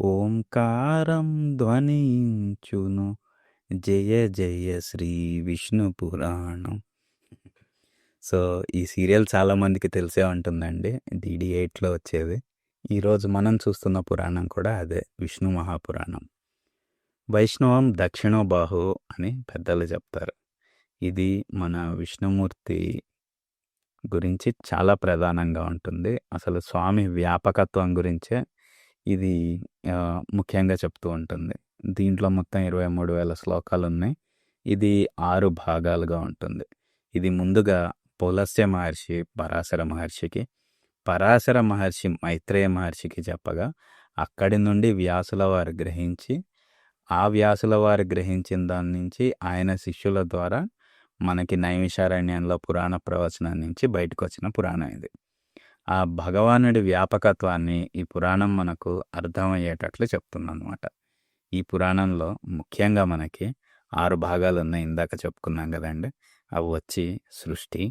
ఓంకారం ధ్వనించును. జయ జయ శ్రీ విష్ణు పురాణం. So ఈ serial చాలామందికి తెలిసే ఉంటుందండి. డిడి ఎయిట్లో వచ్చేది. ఈరోజు మనం చూస్తున్న పురాణం కూడా అదే విష్ణు మహాపురాణం. వైష్ణవం దక్షిణోబాహు అని పెద్దలు చెప్తారు. ఇది మన విష్ణుమూర్తి గురించి చాలా ప్రధానంగా ఉంటుంది. అసలు స్వామి వ్యాపకత్వం గురించే ఇది ముఖ్యంగా చెప్తూ ఉంటుంది. దీంట్లో మొత్తం ఇరవై మూడు వేల శ్లోకాలు ఉన్నాయి ఇది ఆరు భాగాలుగా ఉంటుంది. ఇది ముందుగా పులస్య మహర్షి పరాశర మహర్షికి పరాశర మహర్షి మైత్రేయ మహర్షికి చెప్పగా అక్కడి నుండి వ్యాసుల వారు గ్రహించి ఆ వ్యాసుల వారు గ్రహించిన దాని నుంచి ఆయన శిష్యుల ద్వారా మనకి నైమిషారణ్యంలో పురాణ ప్రవచనం నుంచి బయటకు వచ్చిన పురాణం ఇది. ఆ భగవానుడి వ్యాపకత్వాన్ని ఈ పురాణం మనకు అర్థమయ్యేటట్లు చెప్తుందన్నమాట. ఈ పురాణంలో ముఖ్యంగా మనకి ఆరు భాగాలు ఉన్నాయి ఇందాక చెప్పుకున్నాం కదండి. అవి వచ్చి సృష్టి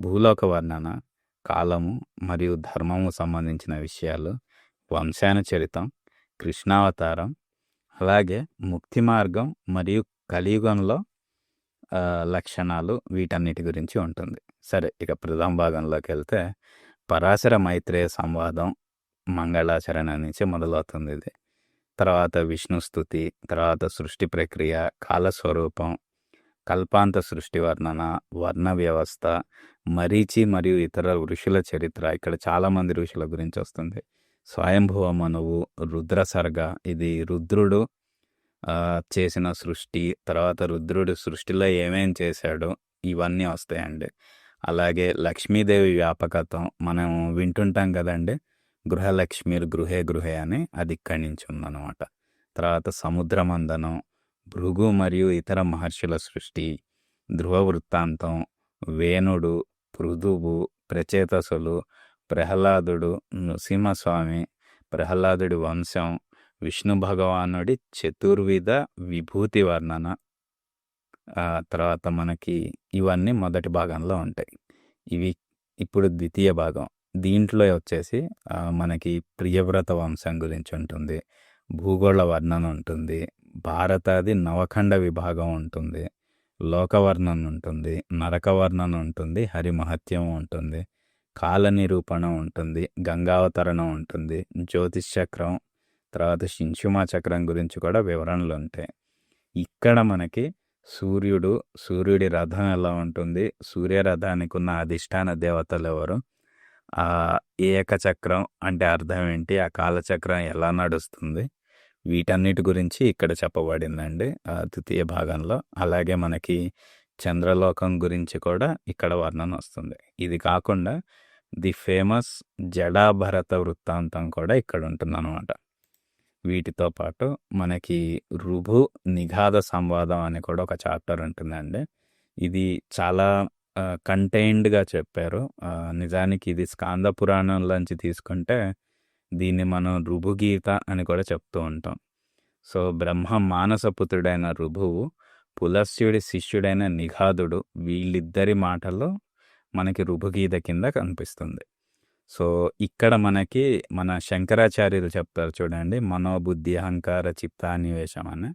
భూలోక వర్ణన కాలము మరియు ధర్మము సంబంధించిన విషయాలు వంశాన చరితం కృష్ణావతారం అలాగే ముక్తి మార్గం మరియు కలియుగంలో లక్షణాలు వీటన్నిటి గురించి ఉంటుంది. సరే ఇక ప్రథమ భాగంలోకి వెళ్తే పరాశర మైత్రేయ సంవాదం మంగళాచరణ నుంచి మొదలవుతుంది ఇది. తర్వాత విష్ణు స్తుతి తర్వాత సృష్టి ప్రక్రియ కాలస్వరూపం కల్పాంత సృష్టి వర్ణన వర్ణ వ్యవస్థ మరీచి మరియు ఇతర ఋషుల చరిత్ర. ఇక్కడ చాలామంది ఋషుల గురించి వస్తుంది. స్వయంభువ మనువు రుద్ర సర్గ ఇది రుద్రుడు చేసిన సృష్టి. తర్వాత రుద్రుడు సృష్టిలో ఏమేం చేశాడో? ఇవన్నీ వస్తాయండి. అలాగే లక్ష్మీదేవి వ్యాపకత్వం మనం వింటుంటాం కదండి. గృహలక్ష్మి గృహే గృహే అని అది ఇక్కడి నుంచి ఉందన్నమాట. తర్వాత సముద్రమందనం భృగు మరియు ఇతర మహర్షుల సృష్టి ధ్రువ వృత్తాంతం వేణుడు పృథువు ప్రచేతసులు ప్రహ్లాదుడు నృసింహస్వామి ప్రహ్లాదుడి వంశం విష్ణు భగవానుడి చతుర్విధ విభూతి వర్ణన తర్వాత మనకి ఇవన్నీ మొదటి భాగంలో ఉంటాయి. ఇవి ఇప్పుడు ద్వితీయ భాగం. దీంట్లో వచ్చేసి మనకి ప్రియవ్రత వంశం గురించి ఉంటుంది. భూగోళ వర్ణన ఉంటుంది. భారతాది నవఖండ విభాగం ఉంటుంది. లోకవర్ణన ఉంటుంది. నరకవర్ణన ఉంటుంది. హరిమహత్యం ఉంటుంది. కాల నిరూపణ ఉంటుంది. గంగావతరణం ఉంటుంది. జ్యోతిష్ చక్రం తర్వాత శింశుమా చక్రం గురించి కూడా వివరణలు ఉంటాయి. ఇక్కడ మనకి సూర్యుడు సూర్యుడి రథం ఎలా ఉంటుంది? సూర్య రథానికి ఉన్న అధిష్టాన దేవతలు ఎవరు? ఆ ఏకచక్రం అంటే అర్థం ఏంటి? ఆ కాలచక్రం ఎలా నడుస్తుంది? వీటన్నిటి గురించి ఇక్కడ చెప్పబడిందండి ఆ ద్వితీయ భాగంలో. అలాగే మనకి చంద్రలోకం గురించి కూడా ఇక్కడ వర్ణన వస్తుంది. ఇది కాకుండా ది ఫేమస్ జడాభరత వృత్తాంతం కూడా ఇక్కడ ఉంటుందన్నమాట. వీటితో పాటు మనకి రుభు నిఘాద సంవాదం అని కూడా ఒక చాప్టర్ ఉంటుందండి. ఇది చాలా కంటైన్డ్గా చెప్పారు. నిజానికి ఇది స్కాంద పురాణంలోంచి తీసుకుంటే దీన్ని మనం రుభుగీత అని కూడా చెప్తూ ఉంటాం. సో బ్రహ్మ మానసపుత్రుడైన రుభువు పులస్యుడి శిష్యుడైన నిఘాదుడు వీళ్ళిద్దరి మాటల్లో మనకి రుభుగీత కింద కనిపిస్తుంది. సో ఇక్కడ మనకి మన శంకరాచార్యులు చెప్తారు చూడండి మనోబుద్ధి అహంకార చిత్తాన్వేషం అని.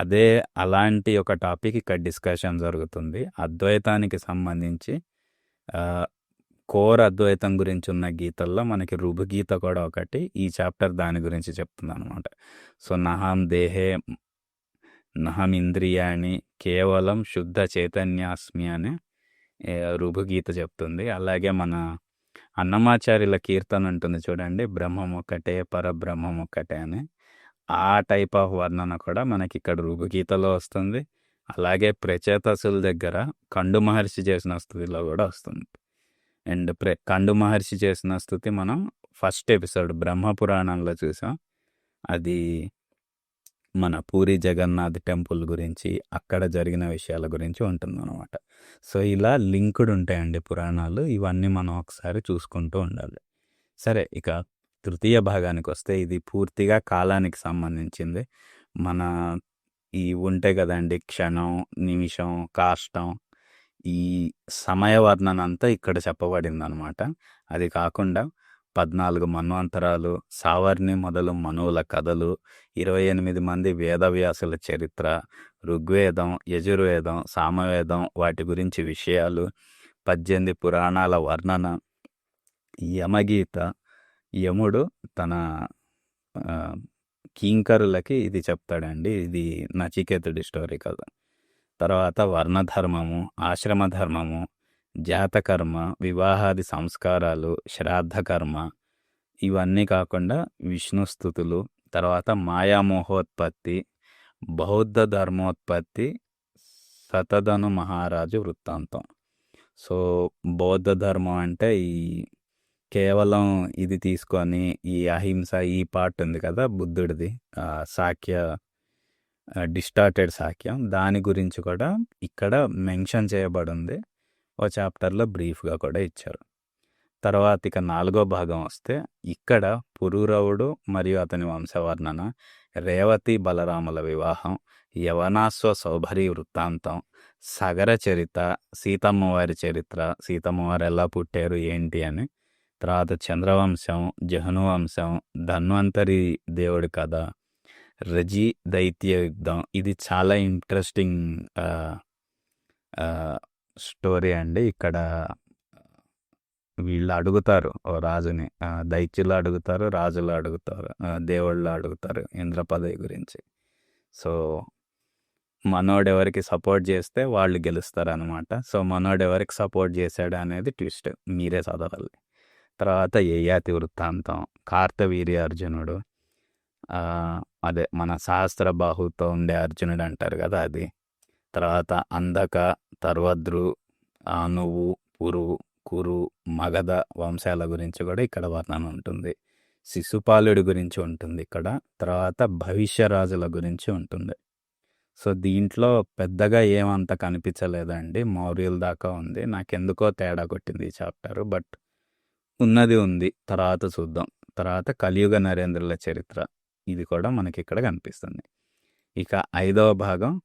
అదే అలాంటి ఒక టాపిక్ ఇక్కడ డిస్కషన్ జరుగుతుంది. అద్వైతానికి సంబంధించి కోర్ అద్వైతం గురించి ఉన్న గీతల్లో మనకి రుభుగీత కూడా ఒకటి ఈ చాప్టర్ దాని గురించి చెప్తుంది అనమాట సో నహం దేహే నహం ఇంద్రియాణి కేవలం శుద్ధ చైతన్యాస్మి అని రుభుగీత చెప్తుంది. అలాగే మన అన్నమాచార్యుల కీర్తన ఉంటుంది చూడండి బ్రహ్మం ఒక్కటే పరబ్రహ్మం ఒక్కటే అని. ఆ టైప్ ఆఫ్ వర్ణన కూడా మనకి ఇక్కడ రుభుగీతలో వస్తుంది. అలాగే ప్రచేతసుల దగ్గర కండు మహర్షి చేసిన స్థుతిలో కూడా వస్తుంది. అండ్ ప్ర కండు మహర్షి చేసిన స్థుతి మనం ఫస్ట్ ఎపిసోడ్ బ్రహ్మ పురాణంలో చూసాం. అది మన పూరి జగన్నాథ్ టెంపుల్ గురించి అక్కడ జరిగిన విషయాల గురించి ఉంటుందన్నమాట. సో ఇలా లింక్డ్ ఉంటాయండి పురాణాలు. ఇవన్నీ మనం ఒకసారి చూసుకుంటూ ఉండాలి. సరే ఇక తృతీయ భాగానికి వస్తే ఇది పూర్తిగా కాలానికి సంబంధించింది. మన ఈ ఉంటాయి కదండి క్షణం నిమిషం కాష్టం ఈ సమయ వర్ణన అంతా ఇక్కడ చెప్పబడింది అనమాట అది కాకుండా పద్నాలుగు మన్వంతరాలు సావర్ణి మొదలు మనువుల కథలు ఇరవై ఎనిమిది మంది వేదవ్యాసుల చరిత్ర ఋగ్వేదం యజుర్వేదం సామవేదం వాటి గురించి విషయాలు పద్దెనిమిది పురాణాల వర్ణన యమగీత యముడు తన కింకరులకి ఇది చెప్తాడండి. ఇది నచికేతుడి స్టోరీ కదా. తర్వాత వర్ణధర్మము ఆశ్రమ ధర్మము జాతకర్మ వివాహాది సంస్కారాలు శ్రాద్ధకర్మ ఇవన్నీ కాకుండా విష్ణు స్థుతులు తర్వాత మాయామోహోత్పత్తి బౌద్ధ ధర్మోత్పత్తి సతధను మహారాజు వృత్తాంతం. సో బౌద్ధ ధర్మం అంటే ఈ కేవలం ఇది తీసుకొని ఈ అహింస ఈ పార్ట్ ఉంది కదా బుద్ధుడిది సాఖ్య డిస్టార్టెడ్ సాఖ్యం దాని గురించి కూడా ఇక్కడ మెన్షన్ చేయబడింది. ఓ చాప్టర్లో బ్రీఫ్గా కూడా ఇచ్చారు. తర్వాత ఇక నాలుగో భాగం వస్తే ఇక్కడ పురూరవుడు మరియు అతని వంశవర్ణన రేవతి బలరాముల వివాహం యవనాశ్వ సౌభరి వృత్తాంతం సగర చరిత సీతమ్మవారి చరిత్ర సీతమ్మవారు ఎలా పుట్టారు ఏంటి అని తర్వాత చంద్రవంశం జహను వంశం ధన్వంతరి దేవుడి కథ రజి దైత్య యుద్ధం. ఇది చాలా ఇంట్రెస్టింగ్ స్టోరీ అండి. ఇక్కడ వీళ్ళు అడుగుతారు. ఓ రాజుని దైత్యులు అడుగుతారు రాజులు అడుగుతారు దేవుళ్ళు అడుగుతారు ఇంద్ర పదవి గురించి. సో మనోడు ఎవరికి సపోర్ట్ చేస్తే వాళ్ళు గెలుస్తారు అనమాట సో మనోడు ఎవరికి సపోర్ట్ చేశాడు అనేది ట్విస్ట్. మీరే చదవాలి. తర్వాత ఏయాతి వృత్తాంతం. కార్తవీర్య అర్జునుడు అదే మన సహస్ర బాహుతో ఉండే అర్జునుడు అంటారు కదా అది. తర్వాత అందక తర్వాద్రు నువ్వు పురు కురు మగధ వంశాల గురించి కూడా ఇక్కడ వర్ణన ఉంటుంది. శిశుపాలుడి గురించి ఉంటుంది ఇక్కడ. తర్వాత భవిష్య రాజుల గురించి ఉంటుంది. సో దీంట్లో పెద్దగా ఏమంత కనిపించలేదండి. మౌర్యుల దాకా ఉంది. నాకెందుకో తేడా కొట్టింది ఈ చాప్టర్. బట్ ఉన్నది ఉంది. తర్వాత చూద్దాం. తర్వాత కలియుగ నరేంద్రుల చరిత్ర. ఇది కూడా మనకి ఇక్కడ కనిపిస్తుంది. ఇక ఐదవ భాగం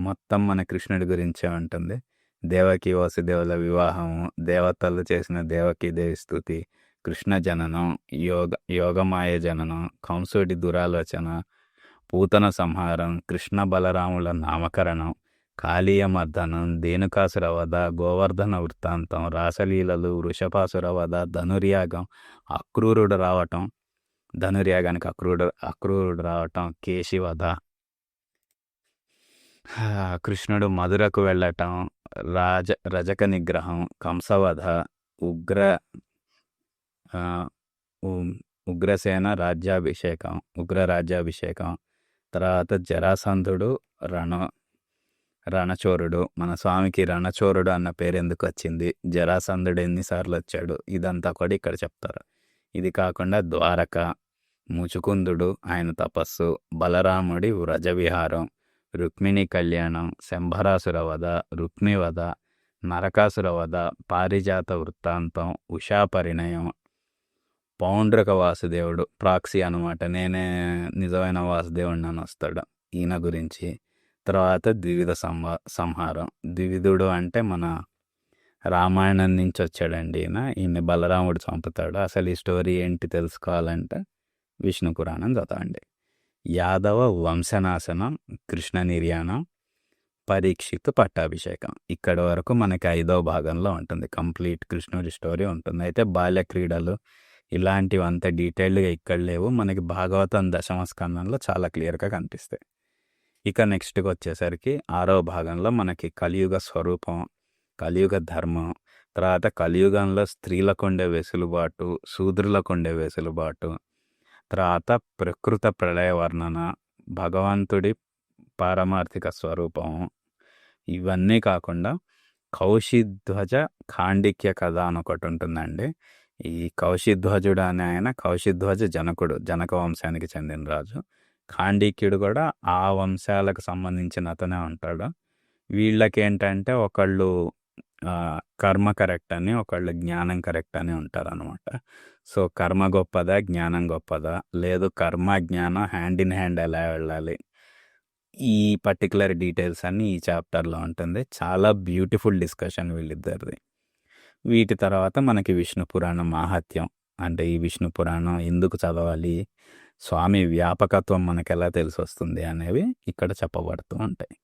మొత్తం మన కృష్ణుడి గురించే ఉంటుంది. దేవకి వసుదేవుల వివాహము దేవతలు చేసిన దేవకి దేవి స్థుతి కృష్ణ జననం యోగ యోగమాయ జననం కంసుడి దురాలోచన పూతన సంహారం కృష్ణ బలరాముల నామకరణం కాళీయ మర్దనం దేనుకాసుర వధ గోవర్ధన వృత్తాంతం రాసలీలలు వృషపాసుర వధ ధనుర్యాగం అక్రూరుడు రావటం ధనుర్యాగానికి అక్రూరుడు అక్రూరుడు రావటం కేశివధ కృష్ణుడు మధురకు వెళ్ళటం రాజ రజక నిగ్రహం కంసవధ ఉగ్ర ఉ- ఉగ్రసేన రాజ్యాభిషేకం ఉగ్ర రాజ్యాభిషేకం తర్వాత జరాసంధుడు రణ రణచోరుడు మన స్వామికి రణచోరుడు అన్న పేరు ఎందుకు వచ్చింది? జరాసంధుడు ఎన్నిసార్లు వచ్చాడు? ఇదంతా కూడా ఇక్కడ చెప్తారు. ఇది కాకుండా ద్వారక ముచుకుందుడు ఆయన తపస్సు బలరాముడి వ్రజ విహారం రుక్మిణి కళ్యాణం శంభరాసుర వధ రుక్మి వధ నరకాసుర వధ పారిజాత వృత్తాంతం ఉషా పరిణయం. పౌండ్రక వాసుదేవుడు ప్రాక్సీ అనమాట నేనే నిజమైన వాసుదేవుడిని అని వస్తాడు ఈయన గురించి. తర్వాత ద్వివిధ సంహ సంహారం. ద్వివిధుడు అంటే మన రామాయణం నుంచి వచ్చాడండి ఈయన. ఈయన్ని బలరాముడు చంపుతాడు. అసలు ఈ స్టోరీ ఏంటి తెలుసుకోవాలంటే విష్ణు పురాణం చదవండి. యాదవ వంశనాశనం కృష్ణ నిర్యాణం పరీక్షిత్ పట్టాభిషేకం. ఇక్కడ వరకు మనకి ఐదవ భాగంలో ఉంటుంది. కంప్లీట్ కృష్ణుడి స్టోరీ ఉంటుంది. అయితే బాల్య క్రీడలు ఇలాంటివి అంత డీటెయిల్డ్గా ఇక్కడ లేవు. మనకి భాగవతం దశమ స్కందంలో చాలా క్లియర్గా కనిపిస్తాయి. ఇక నెక్స్ట్కి వచ్చేసరికి ఆరో భాగంలో మనకి కలియుగ స్వరూపం కలియుగ ధర్మం తర్వాత కలియుగంలో స్త్రీలకు ఉండే వెసులుబాటు శూద్రులకు ఉండే వెసులుబాటు తర్వాత ప్రకృత ప్రళయ వర్ణన భగవంతుడి పారమార్థిక స్వరూపం ఇవన్నీ కాకుండా కౌశిధ్వజ ఖాండిక్య కథ అని ఒకటి ఉంటుందండి ఈ కౌశిధ్వజుడు అనే ఆయన కౌశిధ్వజ జనకుడు జనక వంశానికి చెందిన రాజు. ఖాండిక్యుడు కూడా ఆ వంశాలకు సంబంధించిన అతనే ఉంటాడు. వీళ్ళకి ఏంటంటే ఒకళ్ళు కర్మ కరెక్ట్ అని ఒకళ్ళు జ్ఞానం కరెక్ట్ అని ఉంటారు అనమాట సో కర్మ గొప్పదా? జ్ఞానం గొప్పదా? లేదు కర్మ జ్ఞానం హ్యాండ్ ఇన్ హ్యాండ్ ఎలా వెళ్ళాలి? ఈ పర్టికులర్ డీటెయిల్స్ అన్ని ఈ చాప్టర్లో ఉంటుంది. చాలా బ్యూటిఫుల్ డిస్కషన్ వీళ్ళిద్దరిది. వీటి తర్వాత మనకి విష్ణు పురాణం మాహాత్యం అంటే ఈ విష్ణు పురాణం ఎందుకు చదవాలి? స్వామి వ్యాపకత్వం మనకు ఎలా తెలిసి వస్తుంది అనేవి ఇక్కడ చెప్పబడుతూ ఉంటాయి.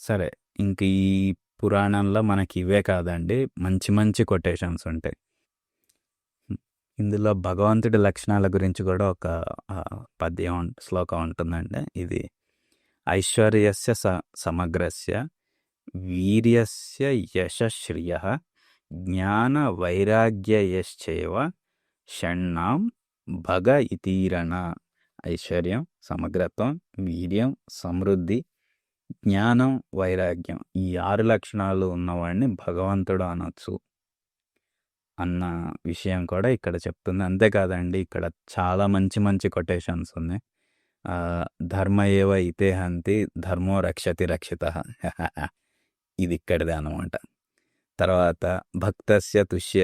సరే ఇంక ఈ పురాణంలో మనకి ఇవే కాదండి. మంచి మంచి కొటేషన్స్ ఉంటాయి. ఇందులో భగవంతుడి లక్షణాల గురించి కూడా ఒక పద్యం శ్లోకం ఉంటుందండి. ఇది ఐశ్వర్యస్య స సమగ్రస్య వీర్యస్య యశశ్రియ జ్ఞాన వైరాగ్యయశ్చేవ షణ్ణాం భగ ఇతీరణ. ఐశ్వర్యం సమగ్రత్వం వీర్యం సమృద్ధి జ్ఞానం వైరాగ్యం ఈ ఆరు లక్షణాలు ఉన్నవాడిని భగవంతుడు అనొచ్చు అన్న విషయం కూడా ఇక్కడ చెప్తుంది. అంతేకాదండి ఇక్కడ చాలా మంచి మంచి కొటేషన్స్ ఉన్నాయి. ధర్మ ఏవ ఇతే హంతి ధర్మో రక్షతి రక్షిత. ఇది ఇక్కడిదే అనమాట తర్వాత భక్తస్య తుష్య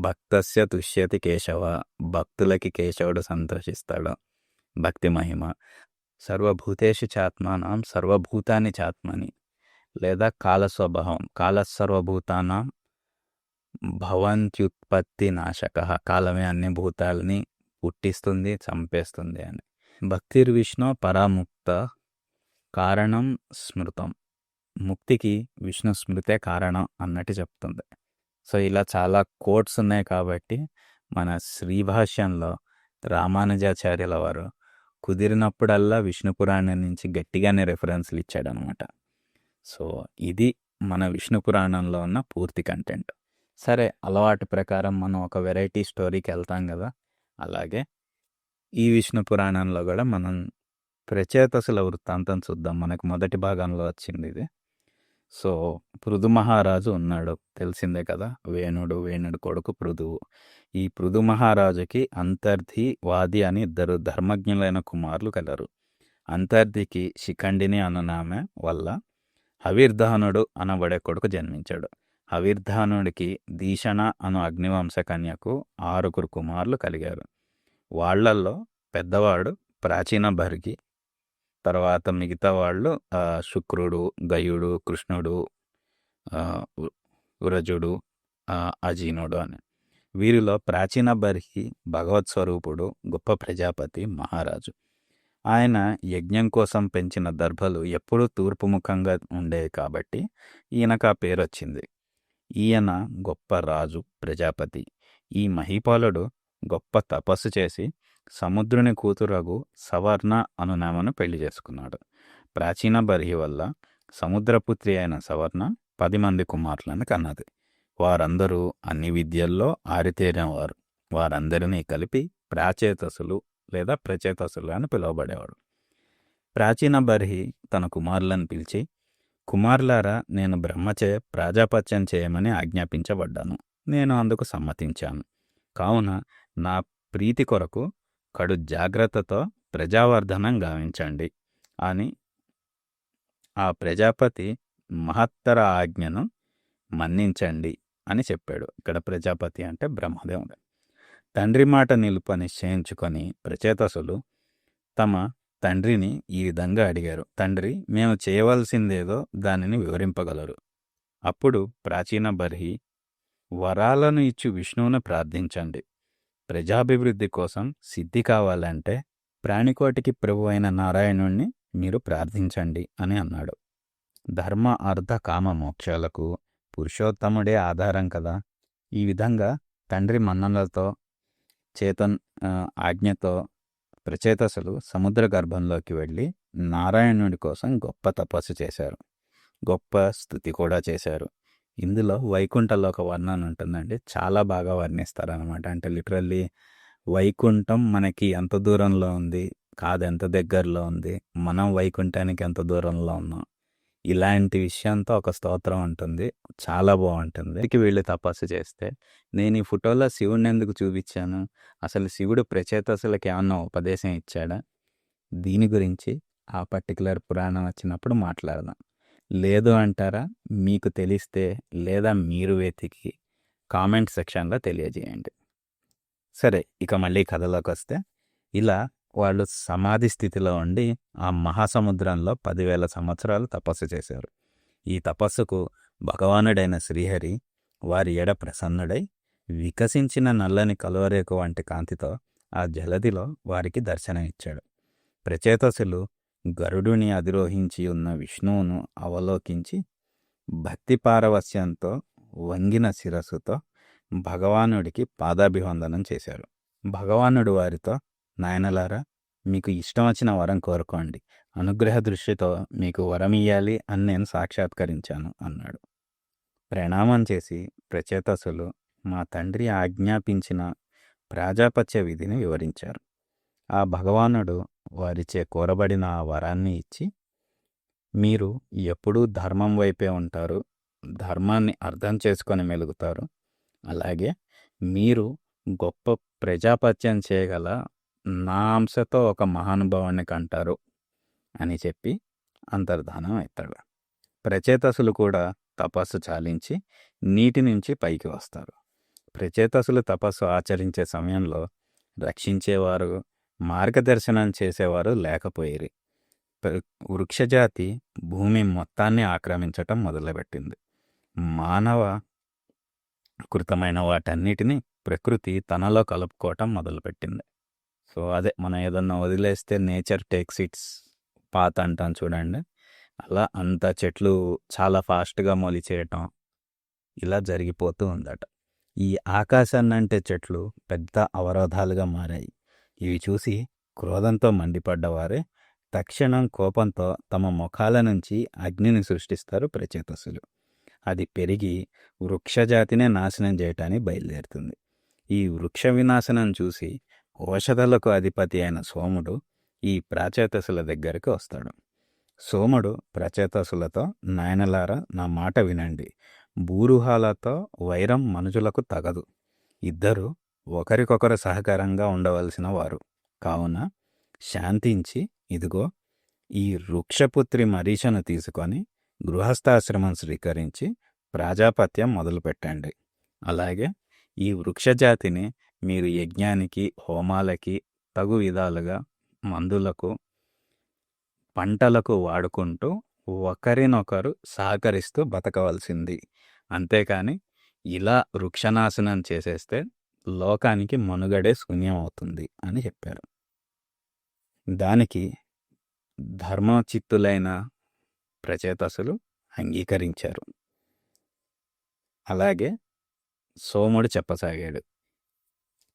భక్తస్య తుష్యతి కేశవ భక్తులకి కేశవుడు సంతోషిస్తాడు. భక్తి మహిమ. సర్వభూతేషు చాత్మానం సర్వభూతాన్ని చాత్మని లేదా కాల స్వభావం కాల సర్వభూతానం భవంత్యుత్పత్తి నాశక కాలమే అన్ని భూతాలని పుట్టిస్తుంది చంపేస్తుంది అని. భక్తిర్విష్ణు పరాముక్త కారణం స్మృతం. ముక్తికి విష్ణు స్మృతే కారణం అన్నట్టు చెప్తుంది. సో ఇలా చాలా కోట్స్ ఉన్నాయి కాబట్టి మన శ్రీభాష్యంలో రామానుజాచార్యుల వారు కుదిరినప్పుడల్లా విష్ణు పురాణం నుంచి గట్టిగానే రెఫరెన్స్లు ఇచ్చాడనమాట. సో ఇది మన విష్ణు పురాణంలో ఉన్న పూర్తి కంటెంట్ సరే అలవాటు ప్రకారం మనం ఒక వెరైటీ స్టోరీకి వెళ్తాం కదా? అలాగే ఈ విష్ణు పురాణంలో కూడా మనం ప్రచేతసుల వృత్తాంతం చూద్దాం. మనకు మొదటి భాగంలో వచ్చింది ఇది. సో పృథు మహారాజు ఉన్నాడు. తెలిసిందే కదా! వేణుడు వేణుడు కొడుకు పృథువు ఈ పృథు మహారాజుకి అంతర్ధి వాది అని ఇద్దరు ధర్మజ్ఞులైన కుమారులు కలరు. అంతర్ధికి శిఖండిని అనునామె వల్ల హవిర్ధానుడు అనబడే కొడుకు జన్మించాడు. హవిర్ధానుడికి దీషణ అను అగ్నివంశ కన్యకు ఆరుగురు కుమారులు కలిగారు. వాళ్ళల్లో పెద్దవాడు ప్రాచీన భర్గి తర్వాత మిగతా వాళ్ళు శుక్రుడు గయుడు కృష్ణుడు వ్రజుడు అజీనుడు అని. వీరిలో ప్రాచీన బర్హి భగవత్ స్వరూపుడు గొప్ప ప్రజాపతి మహారాజు. ఆయన యజ్ఞం కోసం పెంచిన దర్భలు ఎప్పుడూ తూర్పుముఖంగా ఉండేవి కాబట్టి ఈయనకు ఆ పేరు వచ్చింది ఈయన గొప్ప రాజు ప్రజాపతి. ఈ మహిపాలుడు గొప్ప తపస్సు చేసి సముద్రుని కూతురగు సవర్ణ అనునామను పెళ్ళి చేసుకున్నాడు. ప్రాచీన బర్హి వల్ల సముద్రపుత్రి అయిన సవర్ణ పది మంది కుమారులను కన్నది. వారందరూ అన్ని విద్యల్లో ఆరితేరినవారు. వారందరినీ కలిపి ప్రాచేతసులు లేదా ప్రచేతసులు అని పిలువబడేవాడు. ప్రాచీన బర్హి తన కుమారులను పిలిచి కుమారులారా నేను బ్రహ్మచే ప్రాజాపత్యం చేయమని ఆజ్ఞాపించబడ్డాను. నేను అందుకు సమ్మతించాను. కావున నా ప్రీతి కొరకు కడు జాగ్రత్తతో ప్రజావర్ధనం గావించండి అని ఆ ప్రజాపతి మహత్తర ఆజ్ఞను మన్నించండి అని చెప్పాడు. ఇక్కడ ప్రజాపతి అంటే బ్రహ్మదేవుడు. తండ్రి మాట నిలుపు నిశ్చయించుకొని ప్రచేతసులు తమ తండ్రిని ఈ విధంగా అడిగారు. తండ్రి మేము చేయవలసిందేదో దానిని వివరింపగలరు. అప్పుడు ప్రాచీన బర్హి వరాలను ఇచ్చు విష్ణువును ప్రార్థించండి. ప్రజాభివృద్ధి కోసం సిద్ధి కావాలంటే ప్రాణికోటికి ప్రభు అయిన నారాయణుణ్ణి మీరు ప్రార్థించండి అని అన్నాడు. ధర్మ అర్థ కామ మోక్షాలకు పురుషోత్తముడే ఆధారం కదా. ఈ విధంగా తండ్రి మన్ననలతో చేతన్ ఆజ్ఞతో ప్రచేతసులు సముద్ర గర్భంలోకి వెళ్ళి నారాయణుడి కోసం గొప్ప తపస్సు చేశారు. గొప్ప స్థుతి కూడా చేశారు. ఇందులో వైకుంఠలోక వర్ణన ఉంటుందండి. చాలా బాగా వర్ణిస్తారనమాట. అంటే లిటరల్లీ వైకుంఠం మనకి ఎంత దూరంలో ఉంది కాదు ఎంత దగ్గరలో ఉంది మనం వైకుంఠానికి ఎంత దూరంలో ఉన్నాం. ఇలాంటి విషయంతో ఒక స్తోత్రం ఉంటుంది. చాలా బాగుంటుంది. ఇక వీళ్ళు తపస్సు చేస్తే నేను ఈ ఫోటోలో శివుడిని ఎందుకు చూపించాను? అసలు శివుడు ప్రచేతసులకు ఏమన్నా ఉపదేశం ఇచ్చాడా? దీని గురించి ఆ పర్టికులర్ పురాణం వచ్చినప్పుడు మాట్లాడదాం. లేదు అంటారా? మీకు తెలిస్తే లేదా మీరు వెతికి కామెంట్ సెక్షన్లో తెలియజేయండి. సరే ఇక మళ్ళీ కథలోకి వస్తే ఇలా వాళ్ళు సమాధి స్థితిలో ఉండి ఆ మహాసముద్రంలో పదివేల సంవత్సరాలు తపస్సు చేశారు. ఈ తపస్సుకు భగవానుడైన శ్రీహరి వారి ఎడ ప్రసన్నుడై వికసించిన నల్లని కలువరేకు వంటి కాంతితో ఆ జలదిలో వారికి దర్శనమిచ్చాడు. ప్రచేతసులు గరుడుని అధిరోహించి ఉన్న విష్ణువును అవలోకించి భక్తి పారవస్యంతో వంగిన శిరస్సుతో భగవానుడికి పాదాభివందనం చేశారు. భగవానుడు వారితో నాయనలారా మీకు ఇష్టం వచ్చిన వరం కోరుకోండి. అనుగ్రహ దృష్టితో మీకు వరం ఇయ్యాలి అని నేను సాక్షాత్కరించాను అన్నాడు. ప్రణామం చేసి ప్రచేతసులు మా తండ్రి ఆజ్ఞాపించిన ప్రాజాపత్య విధిని వివరించారు. ఆ భగవానుడు వారిచే కోరబడిన ఆ వరాన్ని ఇచ్చి మీరు ఎప్పుడూ ధర్మం వైపే ఉంటారు ధర్మాన్ని అర్థం చేసుకొని మెలుగుతారు. అలాగే మీరు గొప్ప ప్రజాపత్యం చేయగల నా అంశతో ఒక మహానుభావాన్ని కంటారు అని చెప్పి అంతర్ధానం అవుతాడు ప్రచేతసులు కూడా తపస్సు చాలించి నీటి నుంచి పైకి వస్తారు. ప్రచేతసులు తపస్సు ఆచరించే సమయంలో రక్షించేవారు మార్గదర్శనం చేసేవారు లేకపోయేరి. వృక్షజాతి భూమి మొత్తాన్ని ఆక్రమించటం మొదలుపెట్టింది. మానవ కృతమైన వాటన్నిటిని ప్రకృతి తనలో కలుపుకోవటం మొదలుపెట్టింది. సో అదే మనం ఏదన్నా వదిలేస్తే నేచర్ టేక్స్ ఇట్స్ పాత అంటాం చూడండి. అలా అంత చెట్లు చాలా ఫాస్ట్గా మొలిచేయటం ఇలా జరిగిపోతూ ఉందట. ఈ ఆకాశాన్ని అంటే చెట్లు పెద్ద అవరోధాలుగా మారాయి. ఇవి చూసి క్రోధంతో మండిపడ్డవారే తక్షణం కోపంతో తమ ముఖాల నుంచి అగ్నిని సృష్టిస్తారు ప్రచేతసులు అది పెరిగి వృక్షజాతినే నాశనం చేయటానికి బయలుదేరుతుంది. ఈ వృక్ష వినాశనం చూసి ఓషధలకు అధిపతి అయిన సోముడు ఈ ప్రాచేతసుల దగ్గరికి వస్తాడు. సోముడు ప్రచేతసులతో నాయనలారా నా మాట వినండి. భూరుహాలతో వైరం మనుషులకు తగదు. ఇద్దరు ఒకరికొకరు సహకారంగా ఉండవలసిన వారు. కావున శాంతించి ఇదిగో ఈ వృక్షపుత్రి మరీషను తీసుకొని గృహస్థాశ్రమం స్వీకరించి ప్రాజాపత్యం మొదలుపెట్టండి. అలాగే ఈ వృక్షజాతిని మీరు యజ్ఞానికి హోమాలకి తగు విధాలుగా మందులకు పంటలకు వాడుకుంటూ ఒకరినొకరు సహకరిస్తూ బతకవలసింది. అంతేకాని ఇలా వృక్షనాశనం చేసేస్తే లోకానికి మనుగడే శూన్యమవుతుంది అని చెప్పారు. దానికి ధర్మచిత్తులైన ప్రచేతసులు అంగీకరించారు. అలాగే సోముడు చెప్పసాగాడు.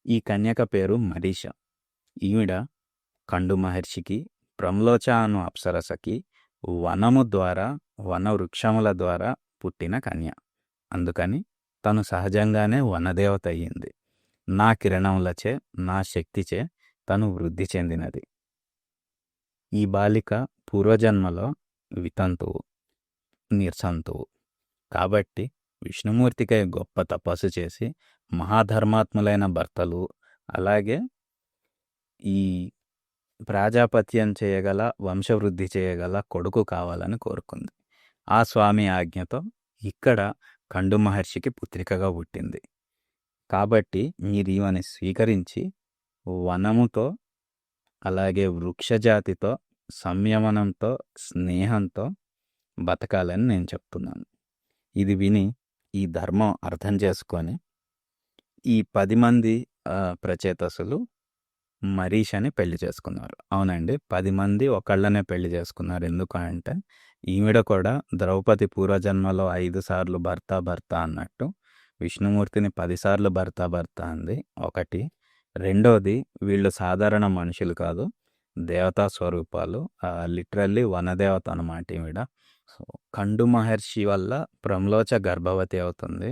ఈ కన్యక పేరు మరీష. ఈవిడ కండు మహర్షికి ప్రమ్లోచ అను అప్సరసకి వనము ద్వారా వన వృక్షముల ద్వారా పుట్టిన కన్య. అందుకని తను సహజంగానే వనదేవత అయ్యింది. నా కిరణములచే నా శక్తిచే తను వృద్ధి చెందినది. ఈ బాలిక పూర్వజన్మలో వితంతువు నిర్సంతువు. కాబట్టి విష్ణుమూర్తికై గొప్ప తపస్సు చేసి మహాధర్మాత్ములైన భర్తలు అలాగే ఈ ప్రాజాపత్యం చేయగల వంశవృద్ధి చేయగల కొడుకు కావాలని కోరుకుంది. ఆ స్వామి ఆజ్ఞతో ఇక్కడ కండు మహర్షికి పుత్రికగా పుట్టింది. కాబట్టి మీరు ఈమెని స్వీకరించి వనముతో అలాగే వృక్షజాతితో సంయమనంతో స్నేహంతో బతకాలని నేను చెప్తున్నాను. ఇది విని ఈ ధర్మం అర్థం చేసుకొని ఈ పది మంది ప్రచేతసులు మరీషని పెళ్ళి చేసుకున్నారు. అవునండి పది మంది ఒకళ్ళనే పెళ్ళి చేసుకున్నారు. ఎందుకు అంటే ఈవిడ కూడా ద్రౌపది పూర్వజన్మలో ఐదు సార్లు భర్త భర్త అన్నట్టు విష్ణుమూర్తిని పదిసార్లు భర్త భర్త అంది. ఒకటి. రెండోది వీళ్ళు సాధారణ మనుషులు కాదు. దేవతా స్వరూపాలు. లిటరల్లీ వనదేవత అనమాట ఈవిడ. సో కండు మహర్షి వల్ల ప్రమ్లోచ గర్భవతి అవుతుంది.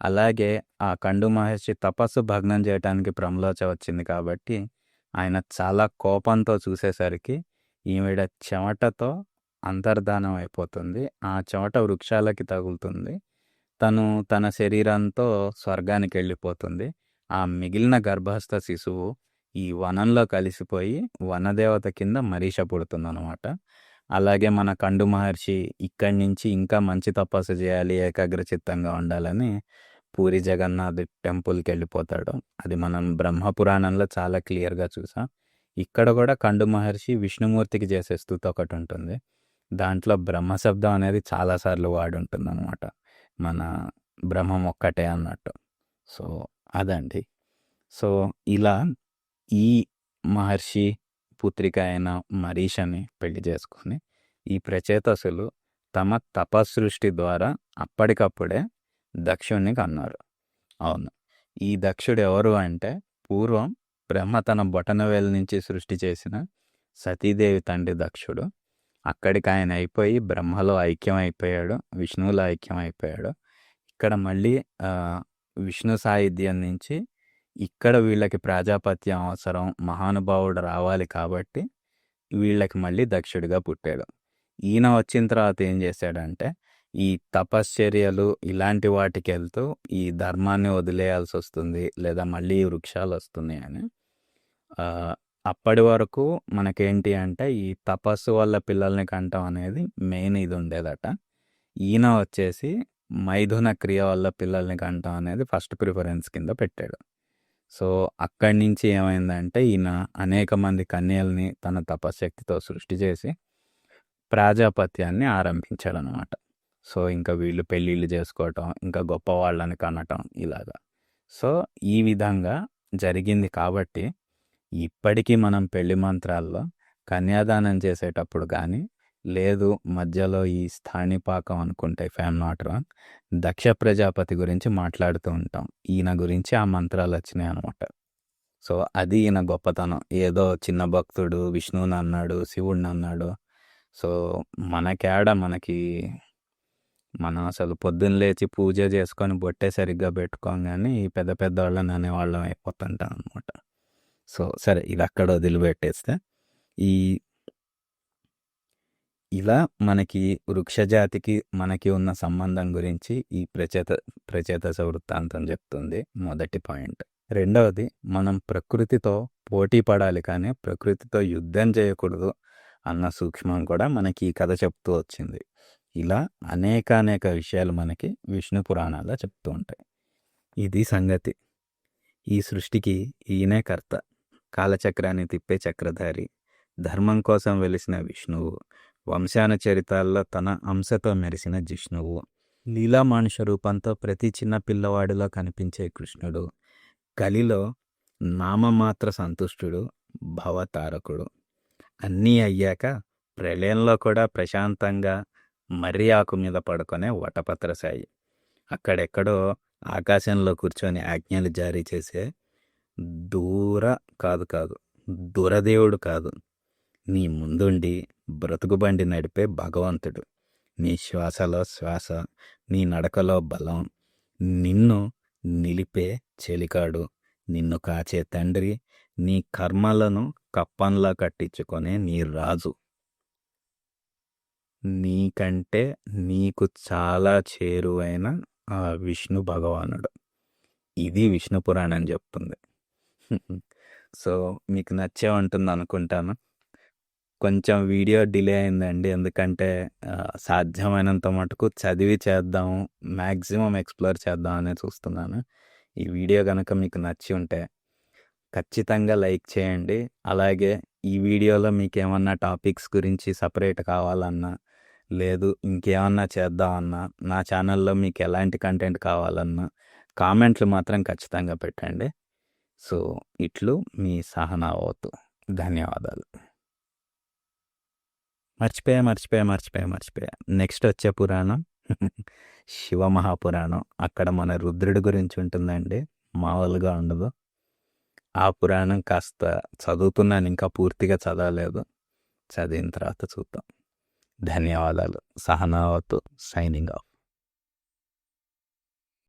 అలాగే ఆ కండు మహర్షి తపస్సు భగ్నం చేయడానికి ప్రమ్లోచ వచ్చింది కాబట్టి ఆయన చాలా కోపంతో చూసేసరికి ఈవిడ చెమటతో అంతర్ధానం అయిపోతుంది. ఆ చెమట వృక్షాలకి తగులుతుంది. తను తన శరీరంతో స్వర్గానికి వెళ్ళిపోతుంది ఆ మిగిలిన గర్భస్థ శిశువు ఈ వనంలో కలిసిపోయి వనదేవత కింద మరీష పుడుతుందనమాట అలాగే మన కండు మహర్షి ఇక్కడి నుంచి ఇంకా మంచి తపస్సు చేయాలి ఏకాగ్రచిత్తంగా ఉండాలని పూరి జగన్నాథ్ టెంపుల్కి వెళ్ళిపోతాడు అది మనం బ్రహ్మ పురాణంలో చాలా క్లియర్గా చూసాం. ఇక్కడ కూడా కండు మహర్షి విష్ణుమూర్తికి చేసే స్థుతి ఒకటి ఉంటుంది దాంట్లో బ్రహ్మ శబ్దం అనేది చాలాసార్లు వాడుంటుంది అనమాట మన బ్రహ్మం ఒక్కటే అన్నట్టు. సో అదండి. సో ఇలా ఈ మహర్షి పుత్రిక అయిన మరీషని పెళ్ళి చేసుకొని ఈ ప్రచేతసులు తమ తపసృష్టి ద్వారా అప్పటికప్పుడే దక్షుణ్ణి కన్నారు. అవును. ఈ దక్షుడు ఎవరు అంటే పూర్వం బ్రహ్మ తన బొటనవేలు నుంచి సృష్టి చేసిన సతీదేవి తండ్రి దక్షుడు. అక్కడికి ఆయన అయిపోయి బ్రహ్మలో ఐక్యం అయిపోయాడు విష్ణువులో ఐక్యం అయిపోయాడు ఇక్కడ మళ్ళీ విష్ణు సాహిత్యం నుంచి ఇక్కడ వీళ్ళకి ప్రాజాపత్యం అవసరం మహానుభావుడు రావాలి కాబట్టి వీళ్ళకి మళ్ళీ దక్షుడిగా పుట్టాడు. ఈయన వచ్చిన తర్వాత ఏం చేశాడంటే ఈ తపశ్చర్యలు ఇలాంటి వాటికి వెళ్తూ ఈ ధర్మాన్ని వదిలేయాల్సి వస్తుంది లేదా మళ్ళీ వృక్షాలు వస్తున్నాయి అని అప్పటి వరకు మనకేంటి అంటే ఈ తపస్సు వల్ల పిల్లల్ని కంటం అనేది మెయిన్ ఇది ఉండేదట ఈయన వచ్చేసి మైథున క్రియ వల్ల పిల్లల్ని కంటం అనేది ఫస్ట్ ప్రిఫరెన్స్ కింద పెట్టాడు. సో అక్కడి నుంచి ఏమైందంటే ఈయన అనేక మంది కన్యల్ని తన తపశక్తితో సృష్టి చేసి ప్రాజాపత్యాన్ని ఆరంభించాడు అనమాట సో ఇంకా వీళ్ళు పెళ్ళిళ్ళు చేసుకోవటం ఇంకా గొప్ప వాళ్ళని కనటం ఇలాగా. సో ఈ విధంగా జరిగింది కాబట్టి ఇప్పటికీ మనం పెళ్ళి మంత్రాల్లో కన్యాదానం చేసేటప్పుడు కానీ లేదు మధ్యలో ఈ స్థానిపాకం అనుకుంటే ఫ్యామ్ నాట్ రాంగ్ దక్ష ప్రజాపతి గురించి మాట్లాడుతూ ఉంటాం. ఈయన గురించి ఆ మంత్రాలు వచ్చినాయి అనమాట సో అది ఈయన గొప్పతనం. ఏదో చిన్న భక్తుడు విష్ణువుని అన్నాడు శివుడిని అన్నాడు. సో మనకేడ మనకి మనం అసలు పొద్దున్న లేచి పూజ చేసుకొని బొట్టే సరిగ్గా పెట్టుకోం కానీ ఈ పెద్ద పెద్ద వాళ్ళని అనేవాళ్ళం అయిపోతుంటాం అనమాట సో సరే ఇది అక్కడ వదిలిపెట్టేస్తే ఈ ఇలా మనకి వృక్షజాతికి మనకి ఉన్న సంబంధం గురించి ఈ ప్రచేత ప్రచేతస వృత్తాంతం చెప్తుంది మొదటి పాయింట్. రెండవది మనం ప్రకృతితో పోటీ పడాలి కానీ ప్రకృతితో యుద్ధం చేయకూడదు అన్న సూక్ష్మం కూడా మనకి ఈ కథ చెప్తూ వచ్చింది. ఇలా అనేక అనేక విషయాలు మనకి విష్ణు పురాణాల్లో చెప్తూ ఉంటాయి. ఇది సంగతి. ఈ సృష్టికి ఈయనే కర్త. కాలచక్రాన్ని తిప్పే చక్రధారి ధర్మం కోసం వెలిసిన విష్ణువు వంశాన చరితాల్లో తన అంశతో మెరిసిన జిష్ణువు లీలామానుష రూపంతో ప్రతి చిన్న పిల్లవాడిలో కనిపించే కృష్ణుడు కలిలో నామమాత్ర సంతుష్టుడు భవతారకుడు. అన్నీ అయ్యాక ప్రళయంలో కూడా ప్రశాంతంగా మర్రి ఆకు మీద పడుకునే వటపత్రసాయి అక్కడెక్కడో ఆకాశంలో కూర్చొని ఆజ్ఞలు జారీ చేసే దూర కాదు కాదు దురదేవుడు కాదు. నీ ముందుండి బ్రతుకుబండి నడిపే భగవంతుడు. నీ శ్వాసలో శ్వాస నీ నడకలో బలం. నిన్ను నిలిపే చెలికాడు. నిన్ను కాచే తండ్రి నీ కర్మలను కప్పంలా కట్టించుకొనే నీ రాజు. నీకంటే నీకు చాలా చేరువైన ఆ విష్ణు భగవానుడు. ఇది విష్ణు పురాణం చెప్తుంది. సో మీకు నచ్చే ఉంటుంది అనుకుంటాను కొంచెం వీడియో డిలే అయిందండి. ఎందుకంటే సాధ్యమైనంత మటుకు చదివి చేద్దాం మ్యాక్సిమం ఎక్స్ప్లోర్ చేద్దాం అనే చూస్తున్నాను. ఈ వీడియో కనుక మీకు నచ్చి ఉంటే ఖచ్చితంగా లైక్ చేయండి. అలాగే ఈ వీడియోలో మీకు ఏమన్నా టాపిక్స్ గురించి సపరేట్ కావాలన్నా లేదు ఇంకేమన్నా చేద్దామన్నా నా ఛానల్లో మీకు ఎలాంటి కంటెంట్ కావాలన్నా కామెంట్లు మాత్రం ఖచ్చితంగా పెట్టండి. సో ఇట్లు మీ సహనావతు. ధన్యవాదాలు. మర్చిపోయా మర్చిపోయా మర్చిపోయా మర్చిపోయా. నెక్స్ట్ వచ్చే పురాణం శివ మహాపురాణం. అక్కడ మన రుద్రుడి గురించి ఉంటుందండి. మామూలుగా ఉండదు. ఆ పురాణం కాస్త చదువుతున్నాను ఇంకా పూర్తిగా చదవలేదు. చదివిన తర్వాత చూద్దాం. ధన్యవాదాలు. సహనావతు సైనింగ్ ఆఫ్.